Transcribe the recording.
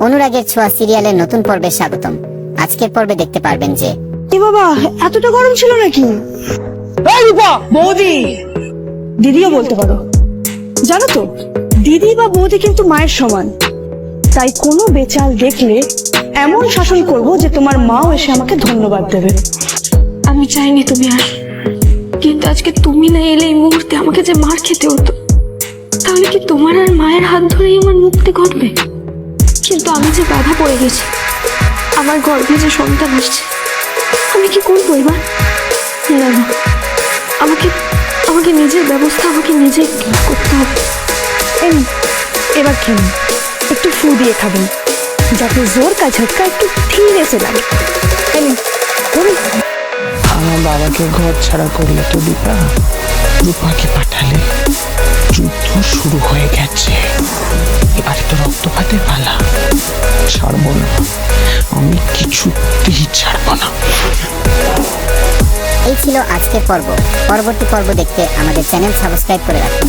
অনুরাগের ছোঁয়া সিরিয়ালের নতুন পর্বে স্বাগতম। আজকের পর্বে দেখতে পারবেন যে এ বাবা এতটা গরম ছিল নাকি? এই রূপা বৌদি! দিদিও বলতে পারো। জানো তো দিদি বা বৌদি কিন্তু মায়ের সমান। তাই কোনো বেচাল দেখলে এমন শাসন করব যে তোমার মাও এসে আমাকে ধন্যবাদ দেবে। আমি চাইনি তুমি আর কিন্তু আজকে তুমি না এলে এই মুহূর্তে আমাকে যে মার খেতে হতো তাহলে কি তোমার আর মায়ের হাত ধরেই আমার মুক্তি ঘটবে? আমি যে বাধা পড়ে গেছি আমার গর্ভে যে সন্তান আসছে আমি কি করব এবার? না না আমাকে আমাকে নিজের ব্যবস্থা আমাকে নিজে করতে হবে? এই এবার খেলুন একটু ফু দিয়ে খাবেন যাতে জোর কা ঝটকা একটু ধীরে এসে লাগে এই নিন, আমার বাবাকে ঘর ছাড়া করলে তো দীপা রূপাকে পাঠালে যুদ্ধ শুরু হয়ে গেছে। ছাড়বো না। আমি কিছুতেই ছাড়বো না। এই ছিল আজকের পর্ব। পরবর্তী পর্ব দেখতে আমাদের চ্যানেল সাবস্ক্রাইব করে রাখুন।